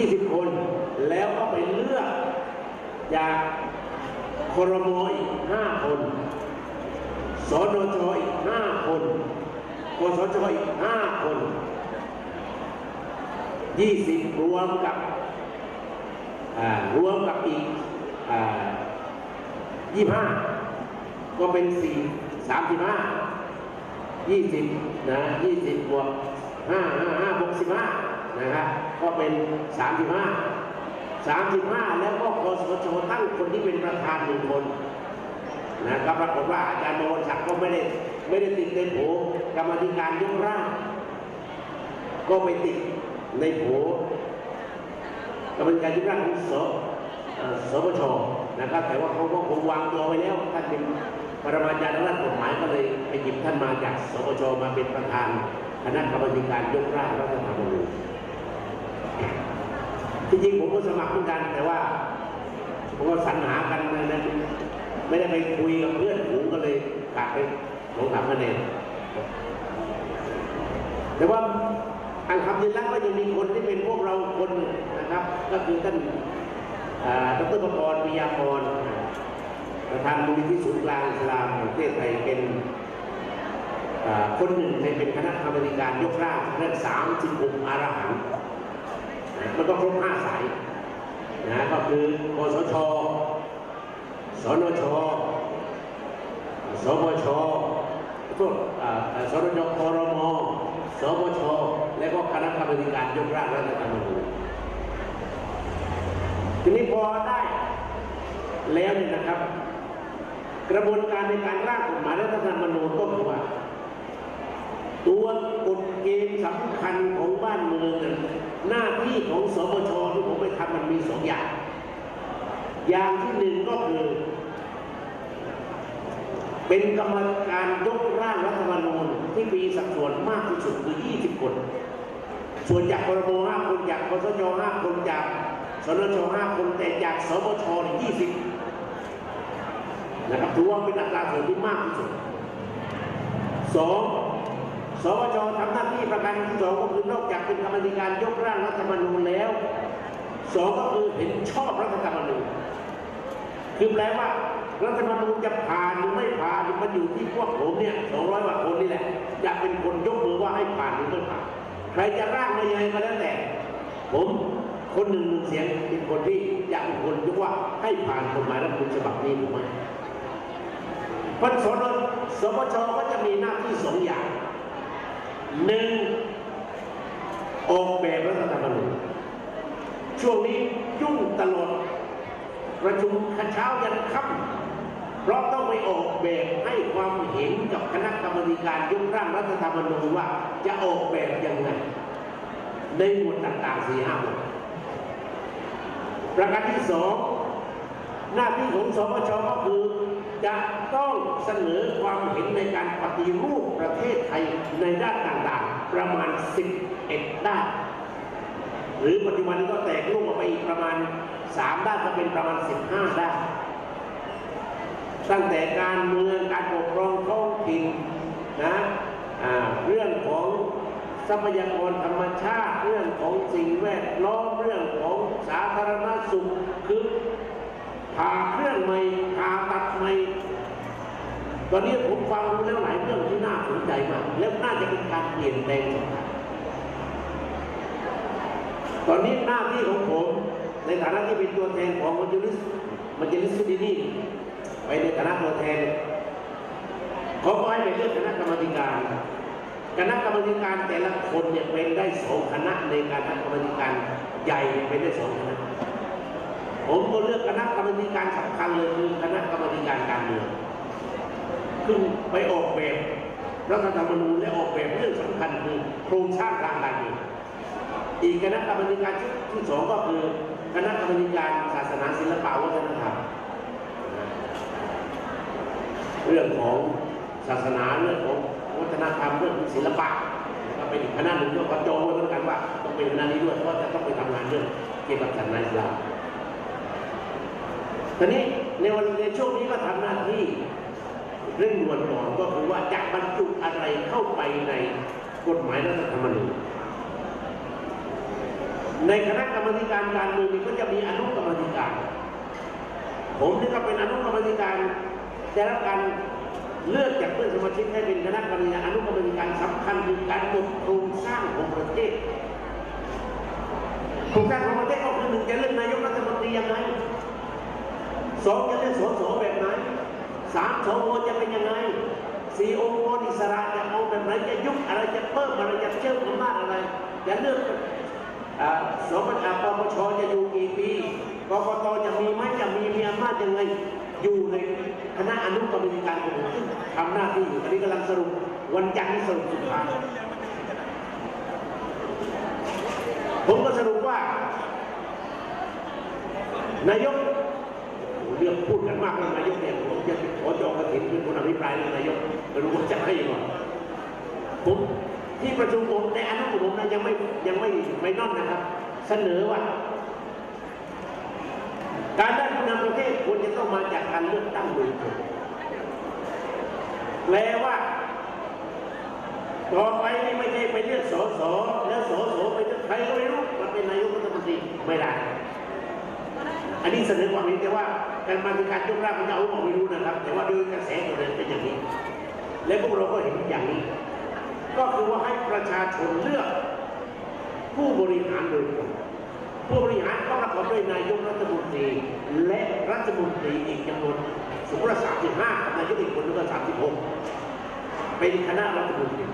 20 คน แล้วก็ไปเลือกจากครมอีก 5 คน สนชอีก 5 คนกสชอีก 5 คน 20 รวมกับรวมกับอีกอ25 ก็เป็น 4 35 20 นะ 20 บวก 5 5 5บวก15นะครับ ก็เป็น 35 35 แล้วก็กสชตั้งคนที่เป็นประธานหนึ่งคนนะก็ปรากฏว่าอาจารย์มงคลศักดิ์ก็ไม่ได้ไม่ได้ติดในโผกรรมธิการยกร่างก็ไปติดในโผกรรมการยกร่างของสสปชนะครับแต่ว่าเขาก็คงวางตัวไว้แล้วท่านเป็นปรมาจารย์ด้านกฎหมายก็เลยไปหยิบท่านมาจากสปชมาเป็นประธานคณะกรรมการยกร่างรัฐธรรมนูญ ที่จริงผมก็สมัครเหมือนกันแต่ว่าผมก็สรรหากันนะนไม่ได้ไปคุยกับเพื่อนฝูก็เลยขาดไปสองสามคะแนนแต่ว่าอันคำยินแล้วก็ยังมีคนที่เป็นพวกเราคนนะครับ ก็คือท่านอ่าดรประกรณ์วิยากรประธานมูลนิธิศูนย์กลางอิสลามแห่งประเทศไทยเป็นคนหนึ่งในเป็นคณะกรรมการยกร่างเรื่องสามสิบหกอารหัน มันก็ครบห้าสายนะก็คือกสช สนชสบชโทษอ่าอ่าสนชครมสบชและก็คณะกรรมการยกร่างรัฐธรรมนูญทีนี้พอได้แล้วเนี่ยนะครับ กระบวนการในการร่างกฎหมายรัฐธรรมนูญก็คือว่า ตัวกฎเกณฑ์สำคัญของบ้านเมืองน่ะหน้าที่ของสมชที่ผมไปทำมันมีสองอย่าง อย่างที่หนึ่งก็คือ เป็นกรรมการยกร่างรัฐธรรมนูญที่มีสัดส่วนมากที่สุดคือ 20 คน ส่วนจากครม5คนจากกสช5คนจากสนช5คนแต่จากสมชเนี่ย20นะครับถือว่าเป็นอัตราส่วนที่มากที่สุดสอง สวชทำหน้าที่ประการที่สองก็คือนอกจากเป็นกรรมธิการยกร่างรัฐธรรมนูญแล้วสองก็คือเห็นชอบรัฐธรรมนูญคือแปลว่ารัฐธรรมนูญจะผ่านหรือไม่ผ่านมันอยู่ที่พวกผมเนี่ยสองร้อยกว่าคนนี่แหละจะเป็นคนยกมือว่าให้ผ่านหรือไม่ผ่านใครจะร่างมายังไงก็แล้วแต่ ผมคนหนึ่งหนึ่งเสียงเป็นคนที่จะเป็นคนยกว่าให้ผ่านกฎหมายรัฐธรรมนูญฉบับนี้หรือไม่พสนสวชก็จะมีหน้าที่สองอย่าง หนึ่งออกแบบรัฐธรรมนูญช่วงนี้ยุ่งตลอดประชุมเช้ายันค่ำเพราะต้องไปออกแบบให้ความเห็นกับคณะกรรมการยกร่างรัฐธรรมนูญว่าจะออกแบบยังไงในหมวดต่างๆสี่ห้าหมวดประการที่สองหน้าที่ของสมชก็คือ จะต้องเสนอความเห็นในการปฏิรูปประเทศไทยในด้านต่างๆ ประมาณ 11 ด้าน หรือปัจจุบันก็แตกรูปออกไปอีกประมาณ 3 ด้านก็เป็นประมาณ 15 ด้าน ตั้งแต่การเมืองการปกครองท้องถิ่นนะเรื่องของทรัพยากรธรรมชาติ เรื่องของสิ่งแวดล้อมเรื่องของสาธารณสุขคือ ผ่าเครื่องใหม่ผ่าตัดใหม่ตอนนี้ผมฟังดูแล้วหลายเรื่องที่น่าสนใจมากแล้วน่าจะเป็นการเปลี่ยนแปลงสำคัญตอนนี้หน้าที่ของผม ในฐานะที่เป็นตัวแทนของมัจลิสมัจลิสซุดีนีไปในฐานะตัวแทนเขาก็ให้ไปเลือกคณะกรรมการคณะกรรมการแต่ละคนเนี่ยเป็นได้สองคณะในการคณะกรรมการใหญ่เป็นได้สองคณะ ผมก็เลือกคณะกรรมการสำคัญเลยคือคณะกรรมการการเมืองซึ่งไปออกแบบรัฐธรรมนูญและออกแบบเรื่องสำคัญคือโครงสร้างทางการเมืองอีกคณะกรรมการชุดที่สองก็คือคณะกรรมการศาสนาศิลปวัฒนธรรมเรื่องของศาสนาเรื่องของวัฒนธรรมเรื่องของศิลปะก็เป็นอีกคณะหนึ่งที่เขาจองไว้เหมือนกันว่าต้องเป็นคณะนี้ด้วยเพราะว่าจะต้องไปทำงานเรื่องเกี่ยวกับศาสนาอิสลาม ทีนี้ในวันในช่วงนี้ก็ทำหน้าที่เร่งด่วนก่อนก็คือว่าจะบรรจุอะไรเข้าไปในกฎหมายรัฐธรรมนูญในคณะกรรมการการเมืองก็จะมีอนุกรรมการ ผมนี่ก็เป็นอนุกรรมการได้รับการเลือกจากเพื่อนสมาชิกให้เป็นคณะกรรมาธิการอนุกรรมการสำคัญคือการกำหนดโครงสร้างของประเทศโครงสร้างของประเทศก็คือหนึ่งจะเลือกนายกรัฐมนตรียังไง สองจะเลือกสสแบบไหนสามสวจะเป็นยังไงสี่องค์กรอิสระจะเอาแบบไหนจะยุบอะไรจะเพิ่มอะไรจะเชื่อมอำนาจอะไรจะเลือกอ่าสมบัติปปชจะอยู่กี่ปีกกตจะมีไหมจะมีมีอำนาจยังไงอยู่ในคณะอนุกรรมการของผมซึ่งทำหน้าที่อยู่ตอนนี้กำลังสรุปวันจันทร์นี้สรุปสุดท้ายผมก็สรุปว่านายก เรื่องพูดกันมากเรื่องนายกเนี่ยผมจะขอจองกระถิ่นเป็นคนอภิปรายเรื่องนายกไม่รู้ว่าจะให้ก่อนผมที่ประชุมผมในอนุผมนะยังไม่ยังไม่ไม่นอนนะครับ เสนอว่า การได้ผู้นำประเทศควรจะต้องมาจากการเลือกตั้งโดยตรงแปลว่าต่อไปไม่ใช่ไปเลือกสสแล้วสสไปเลือกใครก็ไม่รู้มาเป็นนายกรัฐมนตรีไม่ได้ อันนี้เสนอความเห็นแต่ว่าการมาธิการยกร่างมันจะเอาออกไม่รู้นะครับ แต่ว่าโดยกระแสตัวเดินเป็นอย่างนี้ และพวกเราก็เห็นอย่างนี้ ก็คือว่าให้ประชาชนเลือก ผู้บริหารโดยตรงผู้บริหารต้องประกอบด้วยนายกรัฐมนตรีและรัฐมนตรีอีกจำนวนสมมติว่า35นายกอีกคนนึงก็36เป็นคณะรัฐมนตรี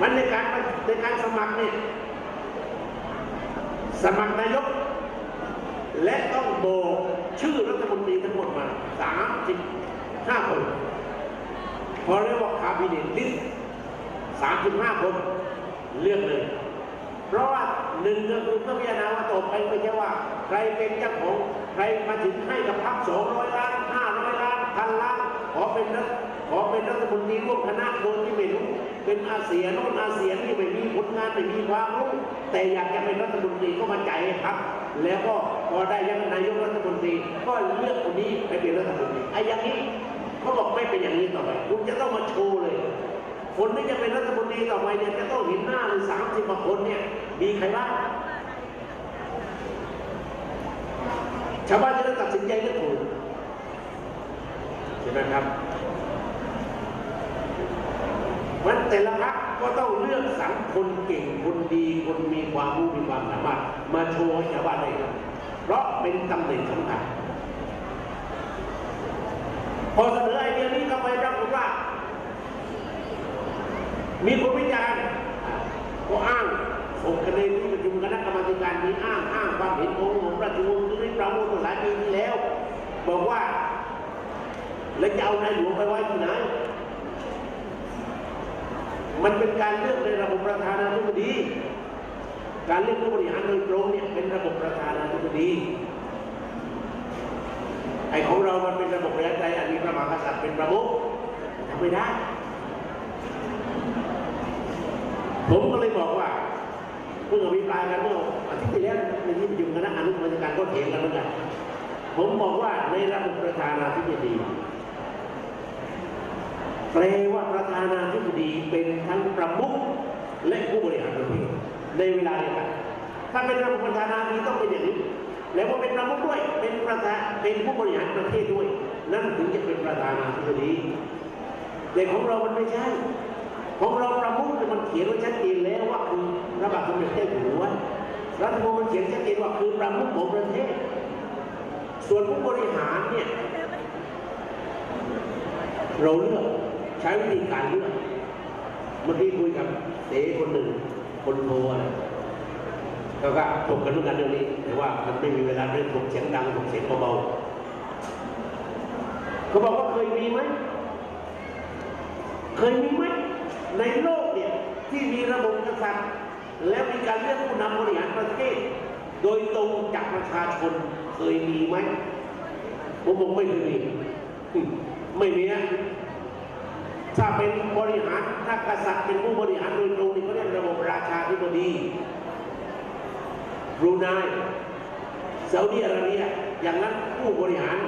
มันในการในการสมัครเนี่ยสมัครนายก และต้องโบกชื่อรัฐมนตรีทั้งหมดมา 35 คน พอเรียกว่าคาบิเนตลิสต์35 คน เลือกเลย เพราะว่าหนึ่งก็คือเพื่อพิจารณาว่าต่อไปไม่ใช่ว่า ใครเป็นเจ้าของใครมาถึงให้กับพรรคสองร้อยล้านห้าร้อยล้านพันล้านขอเป็นรัฐขอเป็นรัฐมนตรีร่วมคณะโดยที่ไม่รู้เป็นอาเซียนโน่นอาเซียนที่ไม่มีผลงานไม่มีความรู้แต่อยากจะเป็นรัฐมนตรีก็มาให้พรรค แล้วก็พอได้ยังนายกรัฐมนตรี ก็เลือกคนนี้ไปเป็นรัฐมนตรีไอ้อย่างนี้เขาบอกไม่เป็นอย่างนี้ต่อไปคุณจะต้องมาโชว์เลย คนที่จะเป็นรัฐมนตรีต่อไปเนี่ยจะต้องเห็นหน้าเลยสามสิบกว่าคนเนี่ยมีใครบ้างชาวบ้านจะได้ตัดสินใจเลือกถูกใช่ไหมครับมันแต่ละพรรค ก็ต้องเลือกสรรคนเก่งคนดีคนมีความรู้มีความสามารถมาโชว์ให้ชาวบ้านได้เห็นเพราะเป็นตำแหน่งสำคัญพอเสนอไอเดียนี้เข้าไปปรากฏว่า มีคนวิจารณ์ก็อ้างส่งคะแนนที่ประชุมคณะกรรมการนี้อ้างอ้างความเห็นของผมราชวงศ์สุรินทร์ปราโมทหลายปีที่แล้ว บอกว่า แล้วจะเอานายหลวงไปไว้ที่ไหน มันเป็นการเลือกในระบบประธานาธิบดี การเลือกผู้บริหารโดยตรงเนี่ยเป็นระบบประธานาธิบดีไอ้ของเรามันเป็นระบบประชาธิปไตยอันมีพระมหากษัตริย์เป็นประมุขทำไม่ได้ ผมก็เลยบอกว่าเพิ่อภิปรายกันเมื่ออาทิตย์ที่แล้วในที่ประชุมคณะอนุกรรมการก็เถียงกันเหมือนกันผมบอกว่าในระบบประธานาธิบดี แปลว่าประธานาธิบดีเป็นทั้งประมุขและผู้บริหารประเทศในเวลาเดียวกันถ้าเป็นระบบประธานาธิบดีต้องเป็นอย่างนี้แล้วก็เป็นประมุขด้วย เป็นประธานเป็นผู้บริหารประเทศด้วย นั่นถึงจะเป็นประธานาธิบดีแต่ของเรามันไม่ใช่ ของเราประมุขเนี่ยมันเขียนไว้ชัดเจนแล้วว่าคือพระบาทสมเด็จเจ้าอยู่หัวรัฐมนูญมันเขียนชัดเจนว่าคือประมุขของประเทศ ส่วนผู้บริหารเนี่ยเราเลือก ใช้วิธีการเลือกเมื่อกี้คุยกับเต๋คนหนึ่งคนโทอะไรแล้วก็ถกกันเรื่องกันเรื่องนี้ แต่ว่ามันไม่มีเวลาเรื่องถกเสียงดังถกเสียงเบาๆเขาบอกว่าเคยมีไหมเคยมีไหมในโลกเนี่ยที่มีระบบกษัตริย์แล้วมีการเลือกผู้นำบริหารประเทศ โดยตรงจากประชาชนเคยมีไหมผมบอกไม่เคยมีไม่มีนะ ถ้าเป็นบริหารถ้ากษัตริย์เป็นผู้บริหารโดยตรงนี่เขาเรียกระบบราชาธิบดีบรูไนซาอุดิอาระเบียอย่างนั้นผู้บริหาร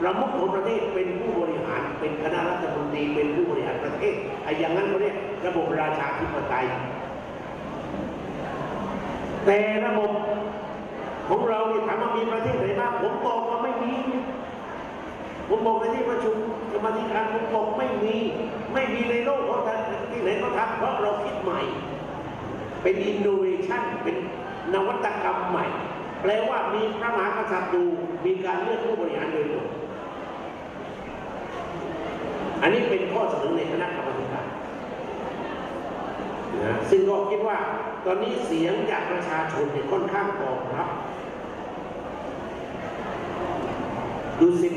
ประมุขของประเทศเป็นผู้บริหารเป็นคณะรัฐมนตรีเป็นผู้บริหารประเทศไอ้อย่างนั้นเขาเรียกระบบราชาธิปไตย แต่ระบบของเราเนี่ยถามว่ามีประเทศไหนบ้างผมบอกว่าไม่มี ผมบอกประชุมกรร มาธิการผมบอกไม่มี ไม่มีในโลกเขาทำที่ไหนเขาทำเพราะเราคิดใหม่ เป็นอินโนเวชันเป็นนวัตกรรมใหม่ แปลว่ามีพระมหากษัตริย์ดูมีการเลือกผู้บริหารโดยตรงอันนี้เป็นข้อเสนอในคณะกรรมการนะซึ่งก็คิดว่าตอนนี้เสียงจากประชาชนเนี่ยค่อนข้างตอบรับดูสิ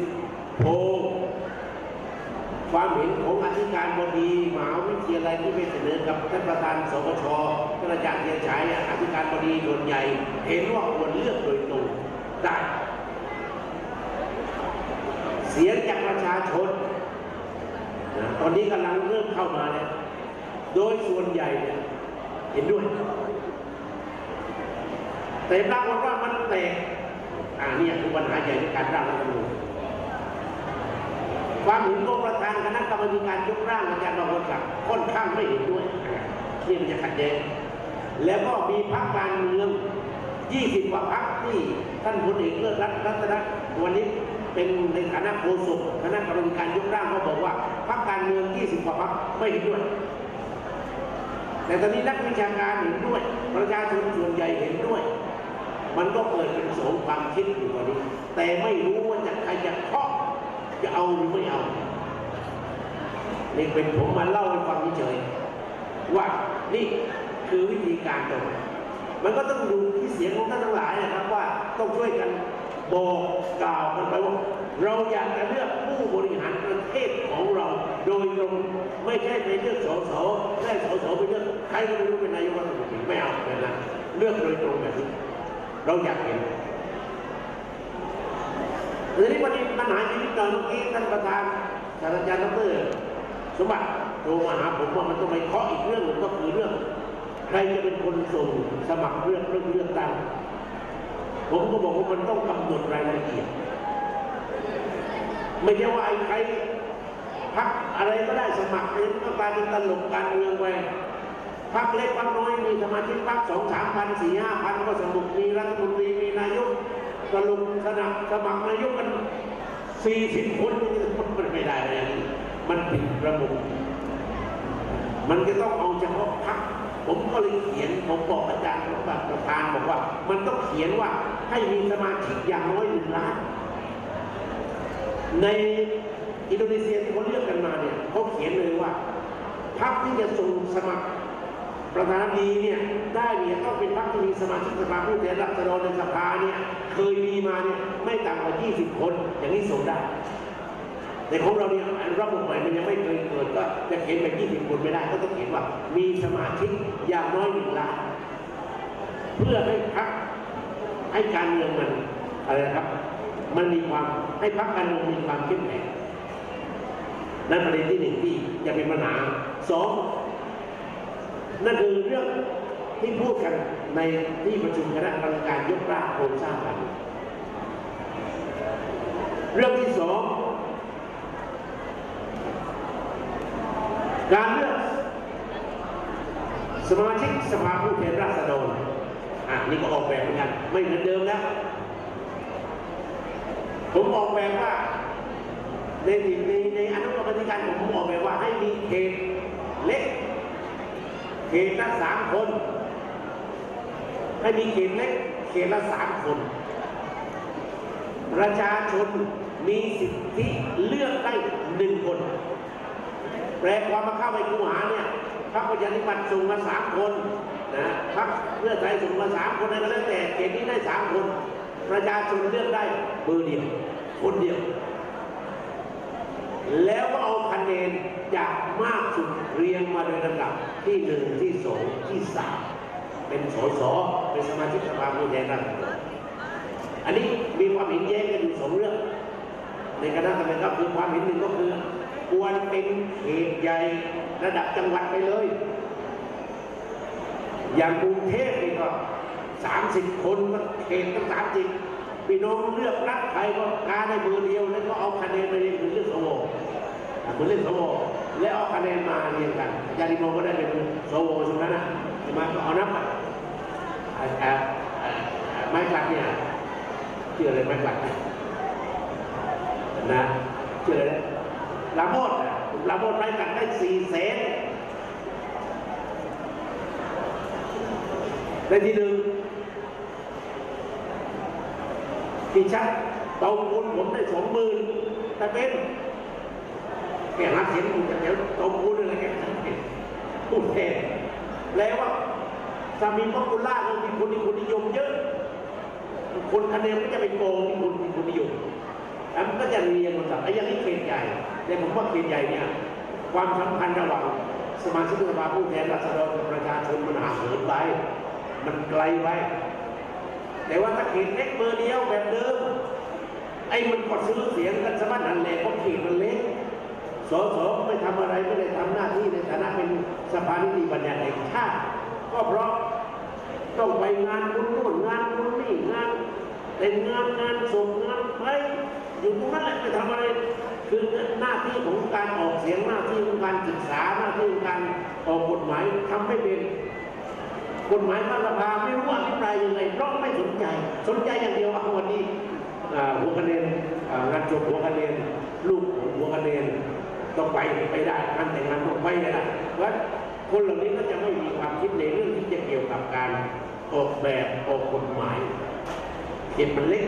โพ ความเห็นของอธิการบดีมหาวิทยาลัยที่ไปเสนอกับท่านประธานสปชท่านอาจารย์เทียนชัยอะอธิการบดีส่วนใหญ่ เห็นว่าควรเลือกโดยตรงได้เสียงจากประชาชนนะตอนนี้กำลังเริ่มเข้ามาเนี่ยโดยส่วนใหญ่เนี่ยเห็นด้วย แต่ปรากฏว่ามันแตกอ่าเนี่ยคือปัญหาใหญ่ในการร่างรัฐธรรมนูญ ความเห็นของประธานคณะกรรมการยกร่างอาจารย์บางคนกับค่อนข้างไม่เห็นด้วยนี่มันจะขัดแย้งแล้วก็มีพรรคการเมือง 20 กว่าพรรคที่ท่านพลเอกเลิศรัตน์รัตนวันนี้เป็นในฐานะโฆษกคณะกรรมการยกร่างเขาบอกว่าพรรคการเมือง 20 กว่าพรรคไม่เห็นด้วย แต่ตอนนี้นักวิชาการเห็นด้วย ประชาชนส่วนใหญ่เห็นด้วย มันก็เกิดเป็นสองความคิดอยู่ตอนนี้ แต่ไม่รู้ว่าจะใครจะเคาะ จะเอาหรือไม่เอานี่เป็นผมมาเล่าให้ฟังเฉยว่านี่คือวิธีการตรงมันก็ต้องดูที่เสียงของท่านทั้งหลายนะครับว่าต้องช่วยกันบอกกล่าวกันไปว่าเราอยากจะเลือกผู้บริหารประเทศของเรา โดยตรงไม่ใช่ไปเลือกสสได้สสไปเลือกใครก็ไม่รู้เป็นนายกรัฐมนตรีไม่เอาแบบนั้นเลือกโดยตรงแบบนี้เราอยากเห็น ทีนี้วันนี้ปัญหาชีวิตเราเมื่อกี้ท่านประธานศาสตราจารย์ดรสมบัติโทรมาหาผมว่ามันต้องไปเคาะอีกเรื่องหนึ่งก็คือเรื่อง ใครจะเป็นคนส่งสมัครเลือกเรื่องเลือกตั้งผมก็บอกว่ามันต้องกำหนดรายละเอียด ไม่ใช่ว่าไอ้ใครพักอะไรก็ได้สมัครเป็นต้องกลารเป็นตลกการเมืองไปพักเล็กพักน้อยมีสมาชิกพักสองสามพันสี่ห้าพันก็สมุกมีรัฐมนตรีมีนายก สรุปสนับสมัครนายกกันสี่สิบคนมันไม่ได้เลยมันผิดระบบมันจะต้องเอาเฉพาะพักผมก็เลยเขียนผมบอกอาจารย์ประธานบอกว่า มันต้องเขียนว่าให้มีสมาชิกอย่างน้อยหนึ่งล้านในอินโดนีเซียที่เขาเลือกกันมาเนี่ยเขาเขียนเลยว่าพรรคที่จะส่งสมัคร ประธานาธิบดีเนี่ยได้เนี่ยต้องเป็นพรรคที่มีสมาชิกสภาผู้แทนราษฎรในสภาเนี่ยเคยมีมาเนี่ยไม่ต่ำกว่า 20 คนอย่างนี้ส่งได้แต่ของเราเนี่ยระบบใหม่มันยังไม่เคยเกิดก็จะเขียนแบบ20 คนไม่ได้ก็ต้องเขียนว่ามีสมาชิกอย่างน้อยหนึ่งล้านเพื่อให้พรรคให้การเมืองมันอะไรนะครับ มันมีความให้พรรคการเมืองมีความเข้มแข็งนั่นประเด็นที่หนึ่งที่จะเป็นปัญหาสอง นั่นคือเรื่องที่พูดกันในที่ประชุมคณะกรรมการยกร่างโครงสร้างกันเรื่องที่สองการเลือกสมาชิกสภาผู้แทนราษฎรอะนี่ก็ออกแบบเหมือนกัน ไม่เหมือนเดิมแล้วผมออกแบบว่าในในในอนุกรรมธิการผมออกแบบว่าให้มีเขตเล็ก เขตละสามคนให้มีเขตเล็กเขตละสามคน ประชาชนมีสิทธิเลือกได้หนึ่งคน แปลความมาเข้าไปคูหาเนี่ยพรรคประชาธิปัตย์ส่งมาสามคนนะพรรคเพื่อไทยส่งมาสามคนอะไรก็แล้วแต่เขตนี้ได้สามคน ประชาชนเลือกได้เบอร์เดียวคนเดียว แล้วก็เอาคะแนนจากมากสุดเรียงมาโดยลำดับที่หนึ่งที่สองที่สามเป็นสสเป็นสมาชิกสภาผู้แทนราษฎรอันนี้มีความเห็นแย้งกันอยู่สองเรื่อง ในคณะกรรมการคือความเห็นหนึ่งก็คือ ควรเป็นเขตใหญ่ระดับจังหวัดไปเลย อย่างกรุงเทพนี่ก็สามสิบคนก็เขตตั้งสามสิบ พี่น้องเลือกรักใครก็กาได้เบอร์เดียว แล้วก็เอาคะแนนไปเรียนเหมือนเลือกสวเหมือนเลือกสวแล้วเอาคะแนนมาเรียงกันอาจารย์ดิโมก็ได้เป็นสวใช่ไหมนะมาก็เอานับกันอ่าอ่าอ่าไม้กลัดเนี่ยชื่ออะไรไม้กลัดนะนะชื่ออะไรลาโมดนะลาโมดไม้กลัดได้สี่แสนได้ที่หนึ่ง ที่ชักเตาปูนผมได้สองหมื่นแต่เป็นแกหาเสียงอยู่แถวเตาปูนอะไรแกหาเสียงพูดแทนแล้วว่าสามีพระกุล่าก็มีคนมีคนนิยมเยอะ คนคะแนนก็จะไปโกงมีคนมีคนนิยมแล้วมันก็จะเรียงหมดสับไอ้อยังนี้เขตใหญ่แต่ผมว่าเขตใหญ่เนี่ยความสัมพันธ์ระหว่างสมาชิกสภาผู้แทนราษฎรกับประชาชนมันห่างเหินไป มันไกลไป แต่ว่าถ้าเขตเล็กเบอร์เดียวแบบเดิม ไอ้มันก็ซื้อเสียงกันสมัครนั่นแหละเพราะเขตมันเล็กสสไม่ทำอะไรไม่ได้ทำหน้าที่ในฐานะเป็นสภานิติบัญญัติแห่งชาติก็เพราะต้องไปงานคุณนู่นงานคุณนี่งานแต่งงานงานส่งงานไปอยู่ตรงนั้นแหละไปทำอะไรคือหน้าที่ของการออกเสียงหน้าที่ของการศึกษาหน้าที่ของการออกกฎหมายทำไม่เป็น กฎหมายพระสภาไม่รู้อภิปรายยังไงเพราะไม่สนใจ สนใจอย่างเดียวเอาวันนี้หัวคะแนนงานจบหัวคะแนนลูกหัวคะแนนต้องไปไปได้งานแต่งงานต้องไปได้เพราะคนเหล่านี้ก็จะไม่มีความคิดในเรื่องที่จะเกี่ยวกับการออกแบบออกกฎหมายเขตมันเล็ก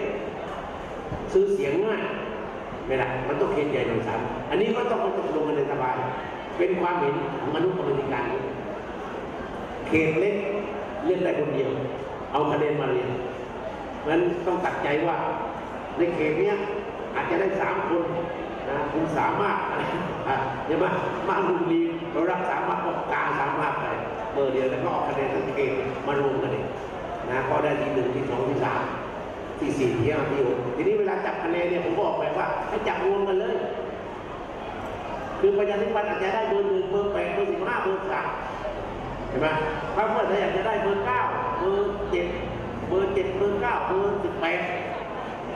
ซื้อเสียงง่ายไม่ได้มันต้องเขตใหญ่หน่อยสามอันนี้ก็ต้องมาตกลงกันในสภาเป็นความเห็นของมนุษย์กรรมการ เขตเล็กเลือกได้คนเดียว เอาคะแนนมาเรียนนั้นต้องตัดใจว่าในเขตเนี้ยอาจจะได้สามคนนะคุณสามารถอะใช่ไหมมาลุงดีเรารับสามารถก็กลางสามารถไปเบอร์เดียวแล้วก็เอาคะแนนทั้งเขตมารวมกันเองนะก็ได้ที่หนึ่งที่สองที่สามที่สี่ที่ห้าที่หกทีนี้เวลาจับคะแนนเนี่ยผมบอกไปว่าให้จับรวมกันเลย คือประชาธิปัตย์อาจจะได้เบอร์หนึ่งเบอร์แปดเบอร์สิบห้าเบอร์สาม เห็นไหมพรรคเพื่อไทยอยากจะได้เบอร์เก้าเบอร์เจ็ดเบอร์เจ็ดเบอร์เก้าเบอร์สิบแปด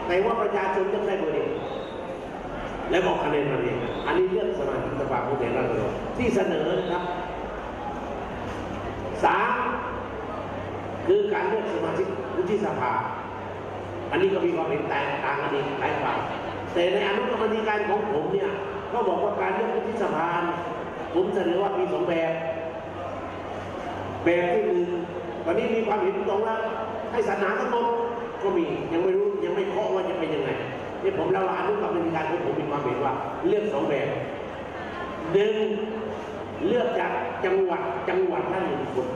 แต่ว่าประชาชนจะได้เบอร์เดียวแล้วบอกคะแนนมาเองอันนี้เรื่องสมาชิกสภาผู้แทนราษฎรที่เสนอนะครับสามคือการเลือกสมาชิกวุฒิสภา อันนี้ก็มีความเห็นแตกต่างกันอีกหลายฝ่ายแต่ในอนุกรรมธิการของผมเนี่ยก็บอกว่าการเลือกวุฒิสภาผมเสนอว่ามีสองแบบ แบบที่หนึ่งตอนนี้มีความเห็นตรงแล้วให้สรรหาทั้งหมดก็มียังไม่รู้ยังไม่เคาะว่าจะเป็นยังไงนี่ผมเล่าอนุกรรมการของผมมีความเห็นว่าเลือกสองแบบหนึ่งเลือกจากจังหวัดจังหวัดละหนึ่งคน